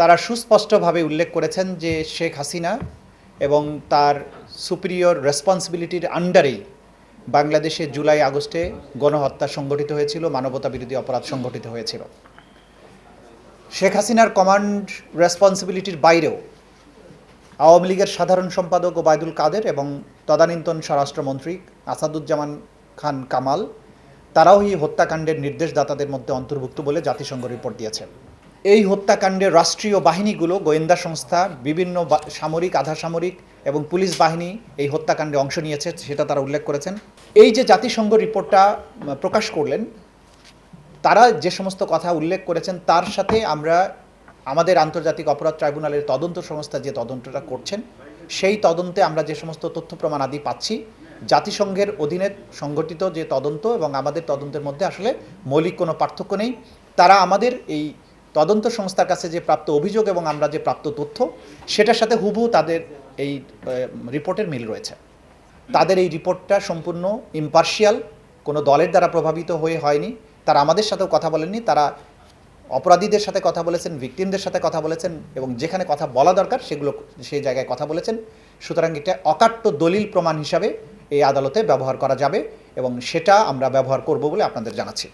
তারা সুস্পষ্টভাবে উল্লেখ করেছেন যে শেখ হাসিনা এবং তার সুপিরিয়র রেসপন্সিবিলিটির আন্ডারেই বাংলাদেশে জুলাই আগস্টে গণহত্যা সংগঠিত হয়েছিল মানবতা বিরোধী অপরাধ সংগঠিত হয়েছিল। শেখ হাসিনার কমান্ড রেসপন্সিবিলিটির বাইরেও আওয়ামী লীগের সাধারণ সম্পাদক ওবায়দুল কাদের এবং তদানীন্তন স্বরাষ্ট্রমন্ত্রী আসাদুজ্জামান খান কামাল, তারাও এই হত্যাকাণ্ডের নির্দেশদাতাদের মধ্যে অন্তর্ভুক্ত বলে জাতিসংঘ রিপোর্ট দিয়েছে। এই হত্যাকাণ্ডের রাষ্ট্রীয় বাহিনীগুলো গোয়েন্দা সংস্থা, বিভিন্ন সামরিক, আধা সামরিক এবং পুলিশ বাহিনী এই হত্যাকাণ্ডে অংশ নিয়েছে, সেটা তারা উল্লেখ করেছেন। এই যে জাতিসংঘ রিপোর্টটা প্রকাশ করলেন, তারা যে সমস্ত কথা উল্লেখ করেছেন, তার সাথে আমরা আমাদের আন্তর্জাতিক অপরাধ ট্রাইব্যুনালের তদন্ত সংস্থা যে তদন্তটা করছেন, সেই তদন্তে আমরা যে সমস্ত তথ্য, প্রমাণ আদি পাচ্ছি। জাতিসংঘের অধীনে সংগঠিত যে তদন্ত এবং আমাদের তদন্তের মধ্যে আসলে মৌলিক কোনো পার্থক্য নেই। তারা আমাদের এই তদন্ত সংস্থার কাছে যে প্রাপ্ত অভিযোগ এবং আমরা যে প্রাপ্ত তথ্য, সেটার সাথে হুবহু তাদের এই রিপোর্টের মিল রয়েছে। তাদের এই রিপোর্টটা সম্পূর্ণ ইম্পার্শিয়াল কোনো দলের দ্বারা প্রভাবিত হয়ে হয়নি। তারা আমাদের সাথেও কথা বলেননি, তারা অপরাধীদের সাথে কথা বলেছেন ভিকটিমদের সাথে কথা বলেছেন, এবং যেখানে কথা বলা দরকার, সেগুলো সেই জায়গায় কথা বলেছেন। সুতরাং এটা অকাট্য দলিল প্রমাণ হিসাবে এই আদালতে ব্যবহার করা যাবে, এবং সেটা আমরা ব্যবহার করব বলে আপনাদের জানাচ্ছি।